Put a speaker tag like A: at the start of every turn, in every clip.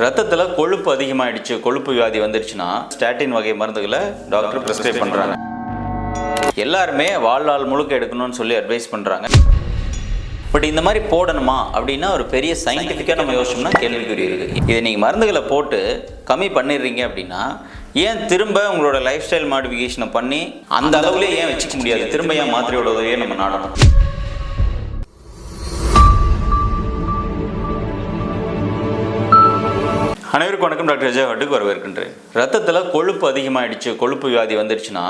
A: ரத்தத்தில் கொழுப்பு அதிகமாயிடுச்சு கொழுப்பு வியாதி வந்துருச்சுன்னா ஸ்டாட்டின் வகை மருந்துகளை டாக்டர் ப்ரிஸ்கிரைப் பண்ணுறாங்க எல்லாருமே வாழ்நாள் முழுக்க எடுக்கணும்னு சொல்லி அட்வைஸ் பண்ணுறாங்க பட் இந்த மாதிரி போடணுமா அப்படின்னா ஒரு பெரிய சயின்டிஃபிக்காக நம்ம யோசிச்சோம்னா கேள்விக்குறி இருக்குது இதை நீங்கள் மருந்துகளை போட்டு கம்மி பண்ணிடுறீங்க அப்படின்னா ஏன் திரும்ப உங்களோட லைஃப் ஸ்டைல் மாடிஃபிகேஷனை பண்ணி அந்த அளவுலேயே ஏன் வச்சுக்க முடியாது? திரும்ப ஏன் மாத்திரையோட உதவியை நம்ம நாடணும்? அனைவருக்கும் வணக்கம் டாக்டர் விஜய் வட்டுக்கு வரவேற்கின்றேன். ரத்தத்தில் கொழுப்பு அதிகமாகிடுச்சு கொழுப்பு வியாதி வந்துருச்சுன்னா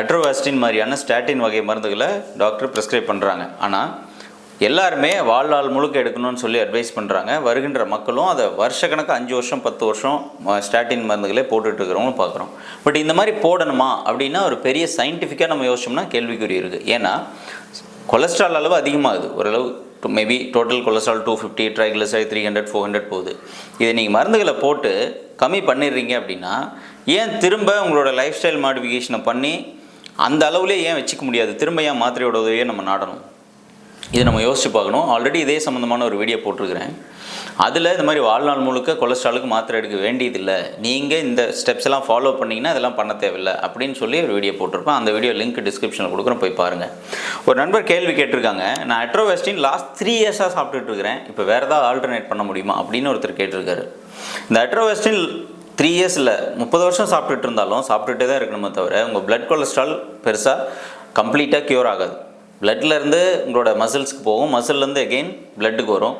A: அட்ரோவாஸ்டின் மாதிரியான ஸ்டாட்டின் வகை மருந்துகளை டாக்டர் ப்ரிஸ்கிரைப் பண்ணுறாங்க ஆனால் எல்லாருமே வாழ்நாள் முழுக்க எடுக்கணும்னு சொல்லி அட்வைஸ் பண்ணுறாங்க வருகின்ற மக்களும் அதை வருஷக்கணக்கு அஞ்சு வருஷம் பத்து வருஷம் ஸ்டாட்டின் மருந்துகளே போட்டுட்ருக்கிறவங்களும் பார்க்குறோம். பட் இந்த மாதிரி போடணுமா அப்படின்னா ஒரு பெரிய சயின்டிஃபிக்காக நம்ம யோசிச்சோம்னா கேள்விக்குறி இருக்குது ஏன்னா கொலஸ்ட்ரால் அளவு அதிகமாகுது. ஓரளவு two maybe total cholesterol two fifty triglyceride three hundred four hundred போகுது. இதை நீங்கள் மருந்துகளை போட்டு கம்மி பண்ணிடுறீங்க அப்படின்னா ஏன் திரும்ப உங்களோட லைஃப் ஸ்டைல் மாடிஃபிகேஷனை பண்ணி அந்த அளவுலேயே ஏன் வச்சுக்க முடியாது? திரும்ப ஏன் மாத்திரையோட உதவியை நம்ம நாடணும்? இதை நம்ம யோசிச்சு பார்க்கணும். ஆல்ரெடி இதே சம்மந்தமான ஒரு வீடியோ போட்டிருக்கிறேன். அதில் இந்த மாதிரி வாழ்நாள் முழுக்க கொலஸ்ட்ராலுக்கு மாத்திரை எடுக்க வேண்டியதில்லை. நீங்கள் இந்த ஸ்டெப்ஸ் எல்லாம் ஃபாலோ பண்ணிங்கன்னா இதெல்லாம் பண்ண தேவையில்லை. அப்படின்னு சொல்லி ஒரு வீடியோ போட்டிருப்பேன். அந்த வீடியோ லிங்க் டிஸ்கிரிப்ஷனில் கொடுக்குறேன். போய் பாருங்கள் ஒரு நண்பர் கேள்வி கேட்டிருக்காங்க. நான் அட்ரோவெஸ்டின் லாஸ்ட் த்ரீ இயர்ஸாக சாப்பிட்டுட்டு இருக்கிறேன். இப்போ வேறு ஏதாவது ஆல்டர்னேட் பண்ண முடியுமா? அப்படின்னு ஒருத்தர் கேட்டிருக்காரு. இந்த அட்ரோவெஸ்டின் த்ரீ இயர்ஸில் முப்பது வருஷம் சாப்பிட்டுட்டு இருந்தாலும் சாப்பிட்டுட்டே தான் இருக்கணுமே தவிர உங்கள் பிளட் கொலஸ்ட்ரால் பெருசாக கம்ப்ளீட்டாக க்யூர் ஆகாது. பிளட்லேருந்து உங்களோட மசில்ஸ்க்கு போகும். மசில்லேருந்து எகெயின் பிளட்டுக்கு வரும்.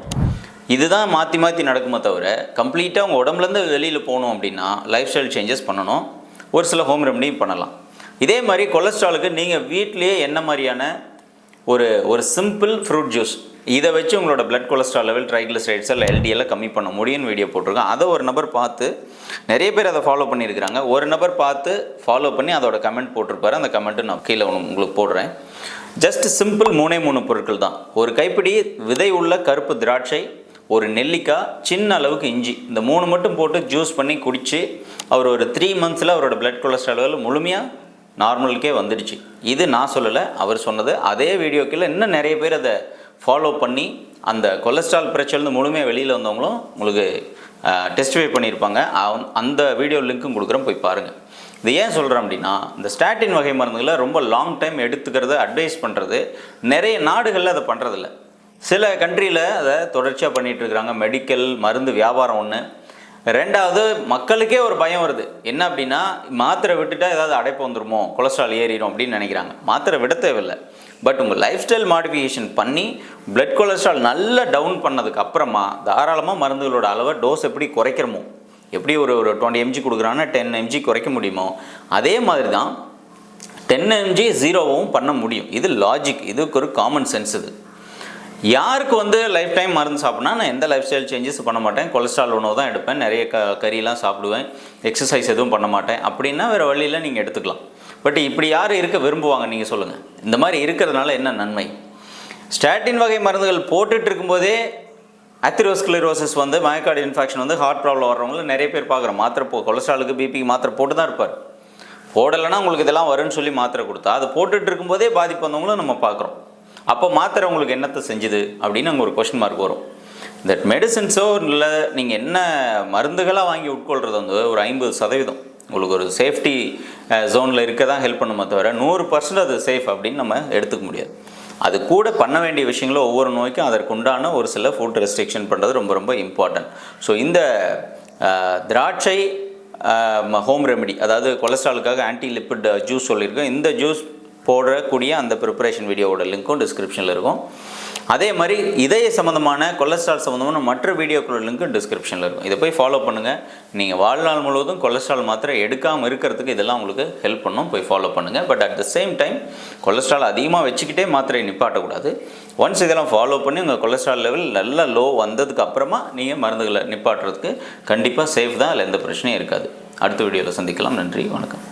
A: இதுதான் மாற்றி மாற்றி நடக்குமே தவிர கம்ப்ளீட்டாக உங்கள் உடம்புலேருந்து வெளியில் போகணும் அப்படின்னா லைஃப் ஸ்டைல் சேஞ்சஸ் பண்ணணும். ஒரு சில ஹோம் ரெமடியும் பண்ணலாம். இதே மாதிரி கொலஸ்ட்ராலுக்கு நீங்கள் வீட்லேயே என்ன மாதிரியான ஒரு ஒரு சிம்பிள் ஃப்ரூட் ஜூஸ் இதை வச்சு உங்களோட பிளட் கொலஸ்ட்ரால் லெவல் ட்ரைக்ளிசரைட்ஸ் இல்லை எல்டிஎல்ல கம்மி பண்ண முடியும்னு வீடியோ போட்டிருக்கோம் அதை ஒரு நபர் பார்த்து நிறைய பேர் அதை ஃபாலோ பண்ணியிருக்கிறாங்க. ஒரு நபர் பார்த்து ஃபாலோ பண்ணி அதோட கமெண்ட் போட்டிருப்பாரு. அந்த கமெண்ட்டு நான் கீழே உங்களுக்கு போடுறேன். ஜஸ்ட் சிம்பிள் மூணே மூணு பொருட்கள் தான். ஒரு கைப்பிடி விதை உள்ள கருப்பு திராட்சை ஒரு நெல்லிக்காய் சின்ன அளவுக்கு இஞ்சி. இந்த மூணு மட்டும் போட்டு ஜூஸ் பண்ணி குடித்து அவர் ஒரு த்ரீ மந்த்ஸில் அவரோட பிளட் கொலஸ்ட்ரால் லெவல் முழுமையாக நார்மலுக்கே வந்துடுச்சு. இது நான் சொல்லலை அவர் சொன்னது. அதே வீடியோக்கில் இன்னும் நிறைய பேர் அதை ஃபாலோ பண்ணி அந்த கொலஸ்ட்ரால் பிரச்சனை முழுமையாக வெளியில் வந்தவங்களும் உங்களுக்கு டெஸ்டிஃபை பண்ணியிருப்பாங்க. அந்த வீடியோ லிங்க்கும் கொடுக்குறேன் போய் பாருங்கள் இது ஏன் சொல்கிறேன் அப்படின்னா இந்த ஸ்டாட்டின் வகை மருந்துகளை ரொம்ப லாங் டைம் எடுத்துக்கிறத அட்வைஸ் பண்ணுறது நிறைய நாடுகளில் அதை பண்ணுறதில்ல சில கண்ட்ரியில் அதை தொடர்ச்சியாக பண்ணிகிட்டு இருக்கிறாங்க. மெடிக்கல் மருந்து வியாபாரம் ஒன்று ரெண்டாவது மக்களுக்கே ஒரு பயம் வருது. என்ன அப்படின்னா மாத்திரை விட்டுட்டா ஏதாவது அடைப்பு வந்துருமோ? கொலஸ்ட்ரால் ஏறிடும் அப்படின்னு நினைக்கிறாங்க. மாத்திரை விட தேவையில்லை. பட் உங்கள் லைஃப் ஸ்டைல் மாடிஃபிகேஷன் பண்ணி பிளட் கொலஸ்ட்ரால் நல்லா டவுன் பண்ணதுக்கு அப்புறமா தாராளமாக மருந்துகளோட அளவை டோஸ் எப்படி குறைக்கிறமோ எப்படி ஒரு ஒரு டுவெண்ட்டி எம்ஜி கொடுக்குறான்னா டென் எம்ஜி குறைக்க முடியுமோ அதே மாதிரி தான் டென் எம்ஜி ஜீரோவும் பண்ண முடியும். இது லாஜிக் இதுக்கு ஒரு காமன் சென்ஸ் இது. யாருக்கு வந்து லைஃப் டைம் மருந்து சாப்பிட்னா நான் எந்த லைஃப் ஸ்டைல் சேஞ்சஸ் பண்ண மாட்டேன். கொலஸ்ட்ரால் உணவு தான் எடுப்பேன். நிறைய க கறியெலாம் சாப்பிடுவேன். எக்ஸசைஸ் எதுவும் பண்ண மாட்டேன். அப்படின்னா வேறு வழியில் நீங்கள் எடுத்துக்கலாம். பட் இப்படி யார் இருக்க விரும்புவாங்க நீங்கள் சொல்லுங்கள் இந்த மாதிரி இருக்கிறதுனால என்ன நன்மை? ஸ்டாட்டின் வகை மருந்துகள் போட்டுட்டு இருக்கும்போதே அத்திரோஸ்கிலரோசிஸ் வந்து மயக்கார்டு இன்ஃபெக்ஷன் வந்து ஹார்ட் ப்ராப்ளம் வர்றவங்கள நிறைய பேர் பார்க்குறோம். மாத்திரை போ கொலஸ்ட்ராலுக்கு பிபிக்கு மாத்திரை போட்டு தான் இருப்பார். போடலைன்னா உங்களுக்கு இதெல்லாம் வரும்னு சொல்லி மாத்திரை கொடுத்தா அது போட்டுட்டு இருக்கும்போதே பாதிப்பு வந்தவங்களும் நம்ம பார்க்குறோம். அப்போ மாத்திரை உங்களுக்கு என்னத்தை செஞ்சுது அப்படின்னு அங்கே ஒரு கொஷின் மார்க் வரும். தட் மெடிசின்ஸோ இல்லை நீங்கள் என்ன மருந்துகளாக வாங்கி உட்கொள்கிறது வந்து ஒரு ஐம்பது சதவீதம். உங்களுக்கு ஒரு சேஃப்டி ஜோனில் இருக்க தான் ஹெல்ப் பண்ணுமே தவிர நூறு பர்சன்ட் அது சேஃப் அப்படின்னு நம்ம எடுத்துக்க முடியாது. அது கூட பண்ண வேண்டிய விஷயங்களும் ஒவ்வொரு நோய்க்கும் அதற்குண்டான ஒரு சில ஃபுட் ரெஸ்ட்ரிக்ஷன் பண்ணுறது ரொம்ப ரொம்ப இம்பார்ட்டன்ட் ஸோ இந்த திராட்சை ஹோம் ரெமெடி அதாவது கொலஸ்ட்ராலுக்காக ஆன்டி லிப்பிட் ஜூஸ் சொல்லியிருக்கோம். இந்த ஜூஸ் போடக்கூடிய அந்த ப்ரிப்பரேஷன் வீடியோவோட லிங்க்கும் டிஸ்கிரிப்ஷனில் இருக்கும். அதே மாதிரி இதய சம்மந்தமான கொலஸ்ட்ரால் சம்மந்தமான மற்ற வீடியோக்களோட லிங்க்கும் டிஸ்கிரிப்ஷனில் இருக்கும். இதை போய் ஃபாலோ பண்ணுங்கள் நீங்கள் வாழ்நாள் முழுவதும் கொலஸ்ட்ரால் மாத்திரை எடுக்காமல் இருக்கிறதுக்கு இதெல்லாம் உங்களுக்கு ஹெல்ப் பண்ணும். போய் ஃபாலோ பண்ணுங்கள் but at the same time cholesterol அதிகமாக வச்சுக்கிட்டே மாத்திரை நிப்பாட்டக்கூடாது. ஒன்ஸ் இதெல்லாம் ஃபாலோ பண்ணி உங்கள் கொலஸ்ட்ரால் லெவல் நல்லா லோ வந்ததுக்கு அப்புறமா நீங்கள் மருந்துகளை நிப்பாட்டுறதுக்கு கண்டிப்பாக சேஃப் தான். அதில் எந்த பிரச்சனையும் இருக்காது. அடுத்த வீடியோவில் சந்திக்கலாம். நன்றி. வணக்கம்.